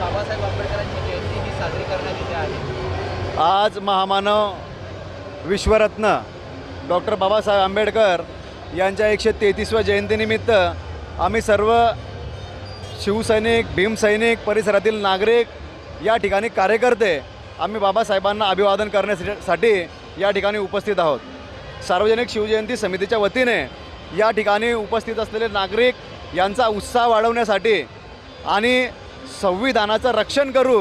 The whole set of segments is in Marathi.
बाबासाहेब आंबेडकरांची जयंती ही साजरी करण्यात येते आहे आज महामानव विश्वरत्न डॉक्टर बाबासाहेब आंबेडकर यांच्या एकशे तेहतीसव्या जयंतीनिमित्त आम्ही सर्व शिवसैनिक भीमसैनिक परिसरातील नागरिक या ठिकाणी कार्यकर्ते आम्ही बाबासाहेबांना अभिवादन करण्यासाठी या ठिकाणी उपस्थित आहोत. सार्वजनिक शिवजयंती समितीच्या वतीने या ठिकाणी उपस्थित असलेले नागरिक यांचा उत्साह वाढवण्यासाठी आणि संविधानाचं रक्षण करू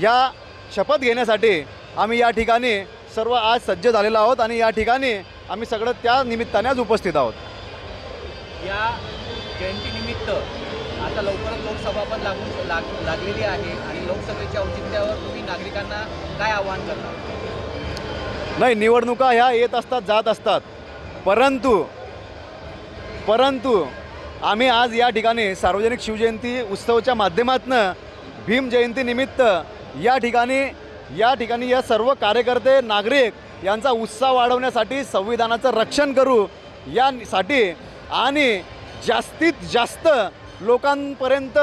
या शपथ घेण्यासाठी आम्ही या ठिकाणी सर्व आज सज्ज झालेलो आहोत आणि या ठिकाणी आम्ही सगळं त्या निमित्ताने आज उपस्थित आहोत. या जयंतीनिमित्त आता लवकरच लोकसभा पण लागून लाग लागलेली आहे आणि लोकसभेच्या औचित्यावर तुम्ही नागरिकांना काय आवाहन करणार? नाही निवडणुका ह्या येत असतात जात असतात. परंतु परंतु आम्ही आज या ठिकाणी सार्वजनिक शिवजयंती उत्सवाच्या माध्यमातून भीम जयंतीनिमित्त या ठिकाणी या ठिकाणी या सर्व कार्यकर्ते नागरिक यांचा उत्साह वाढवण्यासाठी संविधानाचं रक्षण करू यासाठी आणि जास्तीत जास्त लोकांपर्यंत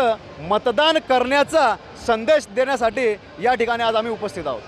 मतदान करण्याचा संदेश देण्यासाठी या ठिकाणी आज आम्ही उपस्थित आहोत.